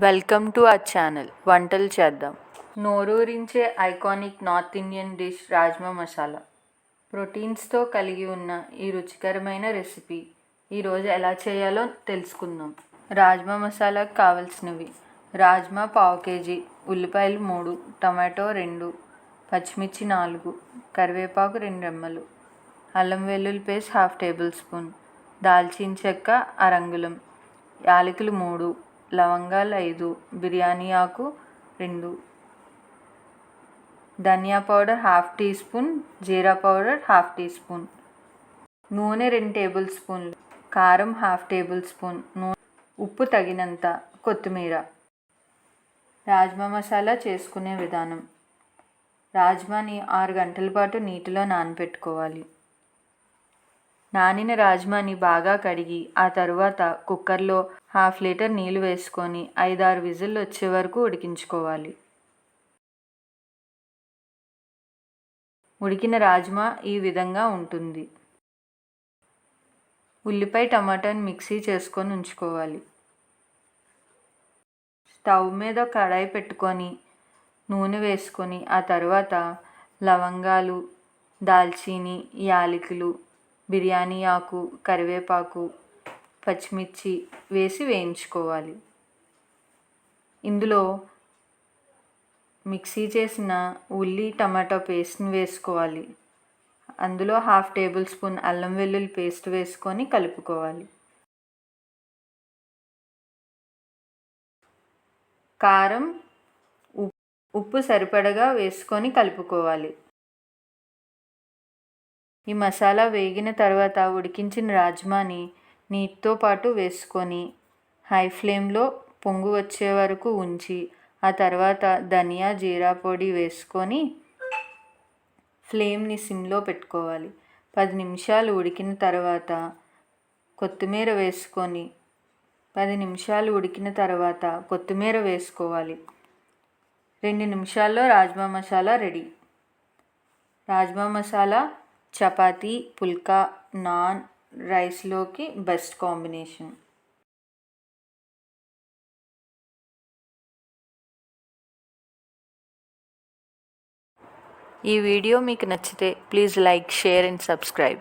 Welcome to our channel. వంటలు చేద్దాం. నోరూరించే iconic north Indian dish rajma masala. ప్రోటీన్స్తో కలిగి ఉన్న ఈ రుచికరమైన రెసిపీ ఈరోజు ఎలా చేయాలో తెలుసుకుందాం. రాజ్మా మసాలాకు కావలసినవి రాజ్మా పావు కేజీ ఉల్లిపాయలు మూడు టమాటో రెండు పచ్చిమిర్చి నాలుగు కరివేపాకు రెండు రెమ్మలు అల్లం వెల్లుల్లి పేస్ట్ హాఫ్ టేబుల్ స్పూన్ దాల్చిన చెక్క అరంగులం యాలకులు మూడు లవంగాలు ఐదు బిర్యానీ ఆకు రెండు. Dhania powder half teaspoon jeera powder half teaspoon. నూనె రెండు టేబుల్ స్పూన్లు కారం హాఫ్ టేబుల్ స్పూన్. నూనె ఉప్పు తగినంత కొత్తిమీర. రాజ్మా మసాలా చేసుకునే విధానం. రాజ్మాని ఆరు గంటల పాటు నీటిలో నానబెట్టుకోవాలి. నానిన రాజ్మాని బాగా కడిగి ఆ తరువాత కుక్కర్లో హాఫ్ లీటర్ నీళ్ళు వేసుకొని ఐదారు విజిల్లు వచ్చే వరకు ఉడికించుకోవాలి. ఉడికిన రాజ్మా ఈ విధంగా ఉంటుంది. ఉల్లిపాయ టమాటాని మిక్సీ చేసుకొని ఉంచుకోవాలి. స్టవ్ మీద కడాయి పెట్టుకొని నూనె వేసుకొని ఆ తర్వాత లవంగాలు దాల్చీని యాలకులు బిర్యానీ ఆకు కరివేపాకు పచ్చిమిర్చి వేసి వేయించుకోవాలి. ఇందులో మిక్సీ చేసిన ఉల్లి టమాటో పేస్ట్ని వేసుకోవాలి. అందులో హాఫ్ టేబుల్ స్పూన్ అల్లం వెల్లుల్లి పేస్ట్ వేసుకొని కలుపుకోవాలి. కారం ఉప్పు సరిపడగా వేసుకొని కలుపుకోవాలి. ఈ మసాలా వేగిన తర్వాత ఉడికించిన రాజ్మాని నీటితో పాటు వేసుకొని హై ఫ్లేమ్లో పొంగు వచ్చే వరకు ఉంచి ఆ తర్వాత ధనియా జీరా పొడి వేసుకొని ఫ్లేమ్ని సిమ్లో పెట్టుకోవాలి. పది నిమిషాలు ఉడికిన తర్వాత కొత్తిమీర వేసుకొని పది నిమిషాలు ఉడికిన తర్వాత కొత్తిమీర వేసుకోవాలి. రెండు నిమిషాల్లో రాజ్మా మసాలా రెడీ. రాజ్మా మసాలా చపాతీ పుల్కా నాన్ రైస్లోకి బెస్ట్ కాంబినేషన్. ఈ వీడియో మీకు నచ్చితే please like share and subscribe.